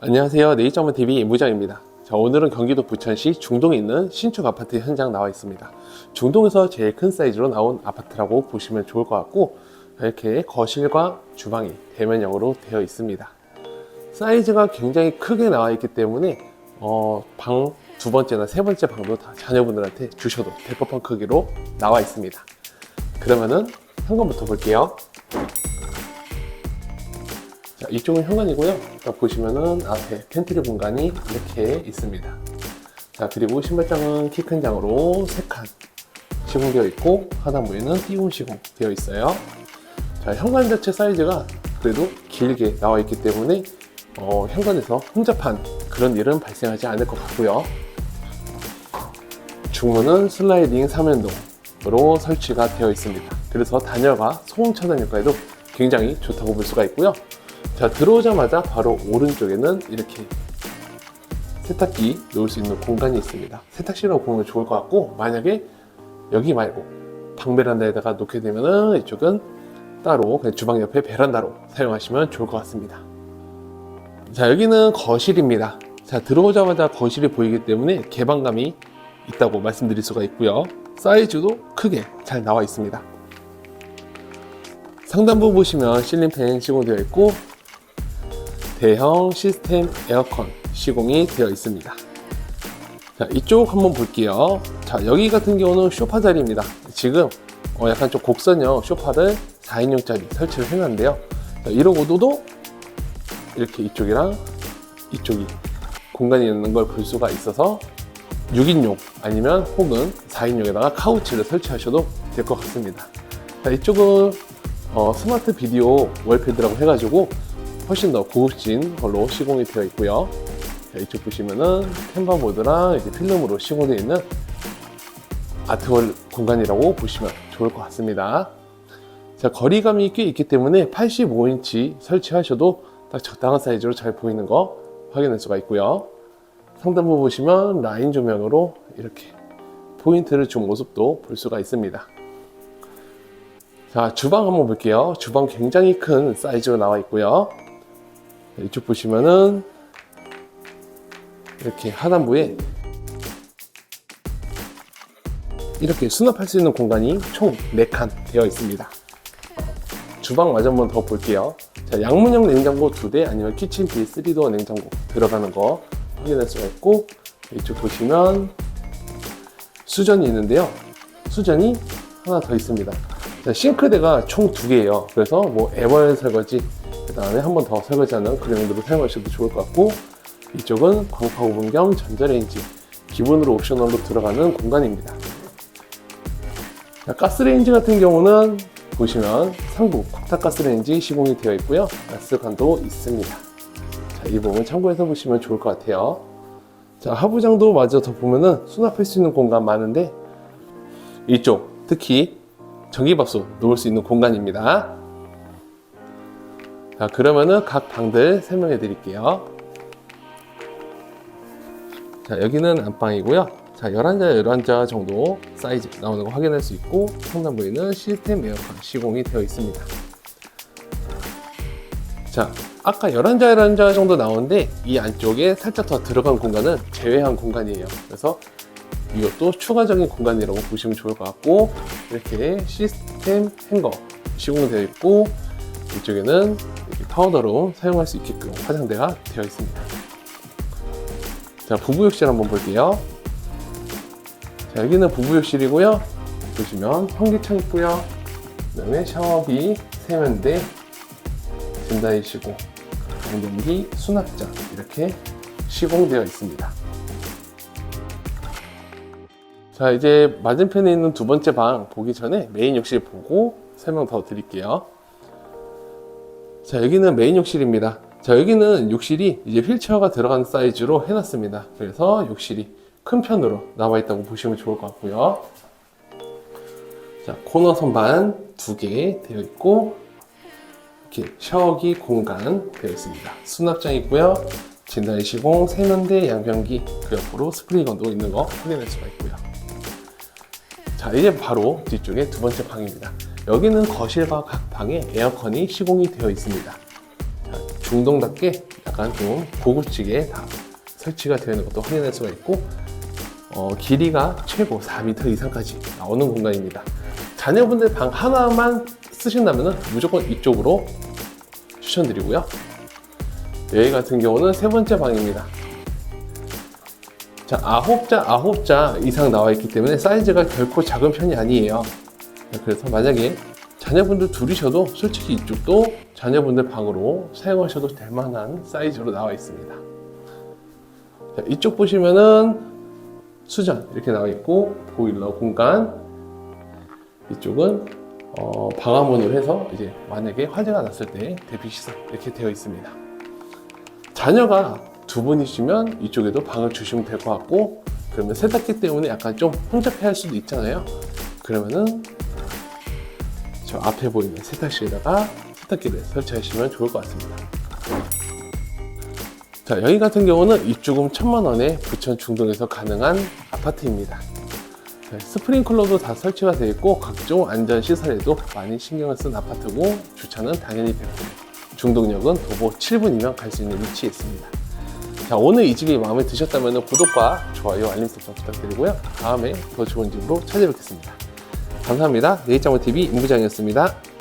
안녕하세요. 네이처먼TV 임부장입니다. 자, 오늘은 경기도 부천시 중동에 있는 신축 아파트 현장 나와 있습니다. 중동에서 제일 큰 사이즈로 나온 아파트라고 보시면 좋을 것 같고, 이렇게 거실과 주방이 대면형으로 되어 있습니다. 사이즈가 굉장히 크게 나와 있기 때문에, 어, 방 두 번째나 세 번째 방도 다 자녀분들한테 주셔도 될 법한 크기로 나와 있습니다. 그러면은 현관부터 볼게요. 자, 이쪽은 현관이고요. 딱 보시면은 앞에 팬트리 공간이 이렇게 있습니다. 자, 그리고 신발장은 키 큰 장으로 3칸 시공되어 있고 하단부에는 띄운 시공 되어 있어요. 자, 현관 자체 사이즈가 그래도 길게 나와 있기 때문에 어, 현관에서 혼잡한 그런 일은 발생하지 않을 것 같고요. 중문은 슬라이딩 3연동으로 설치가 되어 있습니다. 그래서 단열과 소음 차단 효과에도 굉장히 좋다고 볼 수가 있고요. 자, 들어오자마자 바로 오른쪽에는 이렇게 세탁기 놓을 수 있는 공간이 있습니다. 세탁실로 보면 좋을 것 같고, 만약에 여기 말고 방 베란다에다가 놓게 되면은 이쪽은 따로 주방 옆에 베란다로 사용하시면 좋을 것 같습니다. 자, 여기는 거실입니다. 자, 들어오자마자 거실이 보이기 때문에 개방감이 있다고 말씀드릴 수가 있고요. 사이즈도 크게 잘 나와 있습니다. 상단부 보시면 실링팬 시공되어 있고 대형 시스템 에어컨 시공이 되어 있습니다. 자, 이쪽 한번 볼게요. 자, 여기 같은 경우는 쇼파 자리입니다. 지금 어, 약간 좀 곡선형 쇼파를 4인용짜리 설치를 해놨는데요. 자, 이러고도 이렇게 이쪽이랑 이쪽이 공간이 있는 걸 볼 수가 있어서 6인용 아니면 혹은 4인용에다가 카우치를 설치하셔도 될 것 같습니다. 자, 이쪽은 어, 스마트 비디오 월패드라고 해가지고 훨씬 더 고급진 걸로 시공이 되어 있고요. 자, 이쪽 보시면은 캔버 보드랑 이제 필름으로 시공되어 있는 아트월 공간이라고 보시면 좋을 것 같습니다. 자, 거리감이 꽤 있기 때문에 85인치 설치하셔도 딱 적당한 사이즈로 잘 보이는 거 확인할 수가 있고요. 상단부 보시면 라인 조명으로 이렇게 포인트를 준 모습도 볼 수가 있습니다. 자, 주방 한번 볼게요. 주방 굉장히 큰 사이즈로 나와 있고요. 자, 이쪽 보시면은 이렇게 하단부에 이렇게 수납할 수 있는 공간이 총 4칸 되어 있습니다. 주방 마저 한번 더 볼게요. 자, 양문형 냉장고 2대 아니면 키친 B3도어 냉장고 들어가는 거 확인할 수가 있고 이쪽 보시면 수전이 있는데요. 수전이 하나 더 있습니다. 자, 싱크대가 총 두 개예요. 그래서 뭐 애벌 설거지 그 다음에 한 번 더 설거지하는 그런 용도로 사용하셔도 좋을 것 같고 이쪽은 광파 오븐 겸 전자레인지 기본으로 옵셔널로 들어가는 공간입니다. 자, 가스레인지 같은 경우는 보시면 상부 콕타 가스레인지 시공이 되어 있고요. 가스관도 있습니다. 자, 이 부분 참고해서 보시면 좋을 것 같아요. 자, 하부장도 마저 더 보면은 수납할 수 있는 공간 많은데 이쪽 특히 전기밥솥 놓을 수 있는 공간입니다. 자, 그러면은 각 방들 설명해 드릴게요. 자, 여기는 안방이고요. 자, 11자, 11자 정도 사이즈 나오는 거 확인할 수 있고, 상단부에는 시스템 에어컨 시공이 되어 있습니다. 자, 아까 11자, 11자 정도 나오는데, 이 안쪽에 살짝 더 들어간 공간은 제외한 공간이에요. 그래서 이것도 추가적인 공간이라고 보시면 좋을 것 같고, 이렇게 시스템 행거 시공되어 있고, 이쪽에는 이렇게 파우더로 사용할 수 있게끔 화장대가 되어 있습니다. 자, 부부 욕실 한번 볼게요. 자, 여기는 부부욕실이고요. 보시면 환기창 있고요. 그 다음에 샤워기, 세면대, 진다이시고, 강동기, 수납장 이렇게 시공되어 있습니다. 자, 이제 맞은편에 있는 두 번째 방 보기 전에 메인 욕실 보고 설명 더 드릴게요. 자, 여기는 메인 욕실입니다. 자, 여기는 욕실이 이제 휠체어가 들어간 사이즈로 해놨습니다. 그래서 욕실이 큰 편으로 나와 있다고 보시면 좋을 것 같고요. 자, 코너 선반 두 개 되어 있고, 이렇게 샤워기 공간 되어 있습니다. 수납장 있고요. 진단의 시공, 세면대, 양변기, 그 옆으로 스프링 건도 있는 거 확인할 수가 있고요. 자, 이제 바로 뒤쪽에 두 번째 방입니다. 여기는 거실과 각 방에 에어컨이 시공이 되어 있습니다. 자, 중동답게 약간 좀 고급지게 다 설치가 되어 있는 것도 확인할 수가 있고, 어, 길이가 최고 4m 이상까지 나오는 공간입니다. 자녀분들 방 하나만 쓰신다면 무조건 이쪽으로 추천드리고요. 여기 같은 경우는 세 번째 방입니다. 자, 아홉 자, 아홉 자 이상 나와 있기 때문에 사이즈가 결코 작은 편이 아니에요. 그래서 만약에 자녀분들 둘이셔도 솔직히 이쪽도 자녀분들 방으로 사용하셔도 될 만한 사이즈로 나와 있습니다. 자, 이쪽 보시면은 수전 이렇게 나와 있고 보일러 공간 이쪽은 어, 방화문으로 해서 이제 만약에 화재가 났을 때 대피 시설 이렇게 되어 있습니다. 자녀가 두 분이시면 이쪽에도 방을 주시면 될 것 같고 그러면 세탁기 때문에 약간 좀 혼잡해 할 수도 있잖아요. 그러면은 저 앞에 보이는 세탁실에다가 세탁기를 설치하시면 좋을 것 같습니다. 자, 여기 같은 경우는 입주금 천만 원에 부천 중동에서 가능한 아파트입니다. 네, 스프링클러도 다 설치가 되어 있고 각종 안전 시설에도 많이 신경을 쓴 아파트고 주차는 당연히 100분. 중동역은 도보 7분이면 갈 수 있는 위치에 있습니다. 자, 오늘 이 집이 마음에 드셨다면 구독과 좋아요, 알림 설정 부탁드리고요. 다음에 더 좋은 집으로 찾아뵙겠습니다. 감사합니다. 내일장모TV 임부장이었습니다.